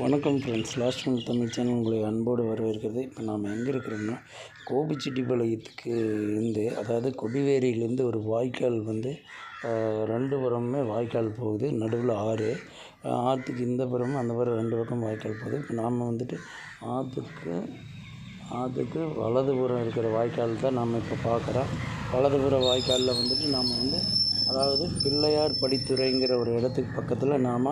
வணக்கம் friends last month Tamil channel உங்களை அன்போடு வரவேற்கிறது. இப்போ நாம் எங்கே இருக்கிறோம்னா கோபிச்செட்டிப்பாளையத்துக்கு இருந்து அதாவது கொடிவேரியிலேருந்து ஒரு வாய்க்கால் வந்து ரெண்டு புறமுமே வாய்க்கால் போகுது. நடுவில் ஆறு. ஆற்றுக்கு இந்த புறமும் அந்த புறம் ரெண்டு பக்கம் வாய்க்கால் போகுது. இப்போ நாம் வந்துட்டு ஆற்றுக்கு ஆற்றுக்கு வலதுபுறம் இருக்கிற வாய்க்கால் தான் நாம் இப்போ பார்க்குறோம் வலதுபுற வாய்க்காலில் வந்துட்டு நாம் வந்து அதாவது பிள்ளையார் படித்துறைங்கிற ஒரு இடத்துக்கு பக்கத்தில் நாம்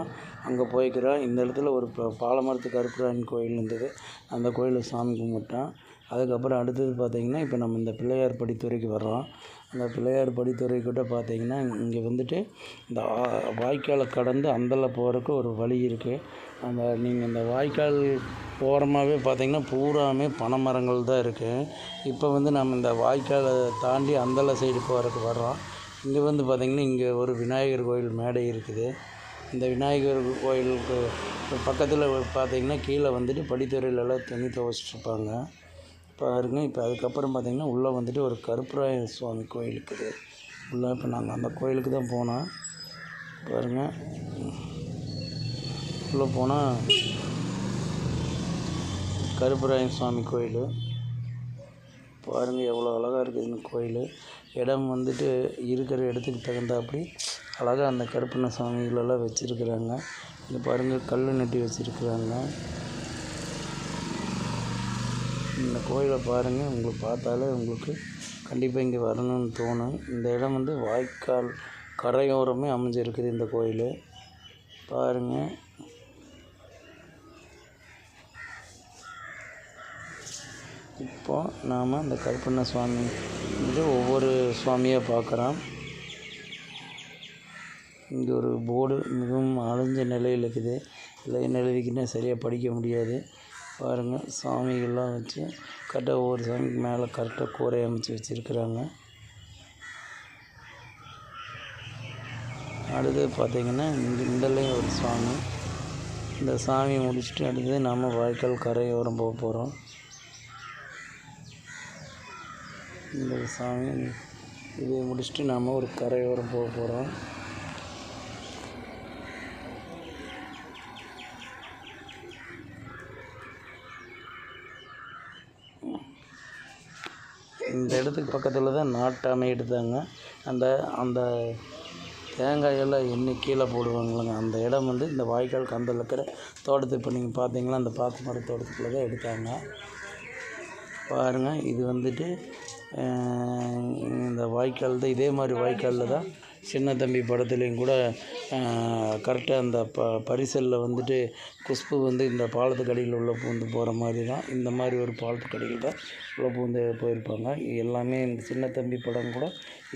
அங்கே போய்க்கிறோம் இந்த இடத்துல ஒரு ப பாலமரத்து கருப்பராயன் கோயில் இருந்தது. அந்த கோயிலில் சாமி கும்பிட்டோம் அதுக்கப்புறம் அடுத்தது பார்த்திங்கன்னா இப்போ நம்ம இந்த பிள்ளையார் படித்துறைக்கு வர்றோம். அந்த பிள்ளையார் படித்துறைக்கிட்ட பார்த்திங்கன்னா இங்கே வந்துட்டு இந்த வாய்க்காலை கடந்து அந்தல போகிறதுக்கு ஒரு வழி இருக்குது அந்த நீங்கள் இந்த வாய்க்கால் ஓரமாகவே பார்த்தீங்கன்னா பூராமே பனைமரங்கள் தான் இருக்குது இப்போ வந்து நம்ம இந்த வாய்க்காலை தாண்டி அந்தல சைடு போகிறதுக்கு வர்றோம். இங்கே வந்து பார்த்திங்கன்னா இங்கே ஒரு விநாயகர் கோயில் மேடை இருக்குது. இந்த விநாயகர் கோயிலுக்கு பக்கத்தில் பார்த்தீங்கன்னா கீழே வந்துட்டு படித்துறையிலலாம் தண்ணி துவச்சிட்ருப்பாங்க பாருங்க இப்போ அதுக்கப்புறம் பார்த்தீங்கன்னா உள்ளே வந்துட்டு ஒரு கருப்பராய சுவாமி கோயில் இருக்குது உள்ளே இப்போ நாங்கள் அந்த கோயிலுக்கு தான் போனோம். பாருங்கள் உள்ளே போனால் கருப்பராயன் சுவாமி கோயில். பாருங்கள் எவ்வளோ அழகாக இருக்குது இந்த கோயில். இடம் வந்துட்டு இருக்கிற இடத்துக்கு தகுந்தாப்படி அழகாக அந்த கருப்பண்ண சாமிகளெல்லாம் வச்சுருக்குறாங்க. இங்கே பாருங்கள் கல் நட்டி வச்சுருக்குறாங்க. இந்த கோயிலை பாருங்கள் உங்களுக்கு பார்த்தாலே உங்களுக்கு கண்டிப்பாக இங்கே வரணும்னு தோணும். இந்த இடம் வந்து வாய்க்கால் கரையோரமே அமைஞ்சிருக்குது இந்த கோயில். பாருங்கள் இப்போது நாம் அந்த கருப்பண்ண சுவாமி வந்து ஒவ்வொரு சுவாமியாக பார்க்குறோம் இங்கே ஒரு போர்டு மிகவும் அழிஞ்ச நிலையில் இருக்குது. இல்லை என்ன சரியாக படிக்க முடியாது. பாருங்கள் சாமிகள்லாம் வச்சு கரெக்டாக ஒவ்வொரு சாமிக்கு மேலே கரெக்டாக கூரை அமைச்சு வச்சுருக்குறாங்க. அடுத்து பார்த்திங்கன்னா இந்த இந்தலையும் ஒரு சாமி இந்த சாமி முடிச்சுட்டு அடுத்தது நாம் வாய்க்கால் கரையோரம் போக போகிறோம் இந்த சாமி இதை முடிச்சுட்டு நாம் ஒரு கரையோரம் போக போகிறோம் இந்த இடத்துக்கு பக்கத்தில் தான் நாட்டாமை எடுத்தாங்க. அந்த அந்த தேங்காயெல்லாம் எண்ணி கீழே போடுவாங்களங்க? அந்த இடம் வந்து இந்த வாய்க்கால் கந்தல் இருக்கிற தோட்டத்தை இப்போ நீங்கள் பார்த்தீங்கன்னா அந்த பாத்து மர தோட்டத்துக்குள்ளே தான் எடுத்தாங்க. பாருங்கள் இது வந்துட்டு இந்த வாய்க்கால் தான் இதே மாதிரி வாய்க்காலில் தான் சின்ன தம்பி படத்துலேயும் கூட கரெக்டாக அந்த ப பரிசலில் வந்துட்டு குஷ்பு வந்து இந்த பாலத்துக்கு அடியில் உள்ள பூந்து போகிற மாதிரி தான் இந்த மாதிரி ஒரு பாலத்துக்கு அடியில் தான் உள்ள பூந்து போயிருப்பாங்க. எல்லாமே இந்த சின்ன தம்பி படம் கூட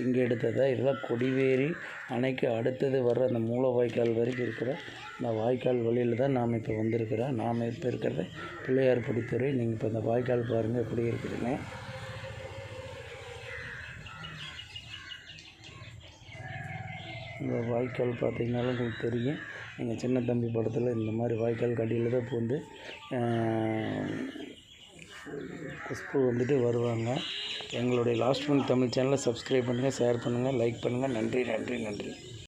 இங்கே எடுத்ததாக இதெல்லாம் கொடிவேரி அணைக்கு அடுத்தது வர்ற அந்த மூல வாய்க்கால் வரைக்கும் இருக்கிற இந்த வாய்க்கால் வழியில் தான் நாம் இப்போ வந்திருக்கிறோம். நாம் இப்போ இருக்கிறது பிள்ளையார் பிடித்துறை நீங்கள் இப்போ இந்த வாய்க்கால் பாருங்கள் எப்படி இருக்குதுன்னு இந்த வாய்க்கால் பார்த்தீங்கனாலும் உங்களுக்கு தெரியும். எங்கள் சின்ன தம்பி படத்தில் இந்த மாதிரி வாய்க்கால் கடியில் தான் பூந்து ஆஹ், குஷ்பு வந்துட்டு வருவாங்க. எங்களுடைய லாஸ்ட் ஒன் தமிழ் சேனலை சப்ஸ்கிரைப் பண்ணுங்கள் ஷேர் பண்ணுங்கள் லைக் பண்ணுங்கள் நன்றி நன்றி நன்றி.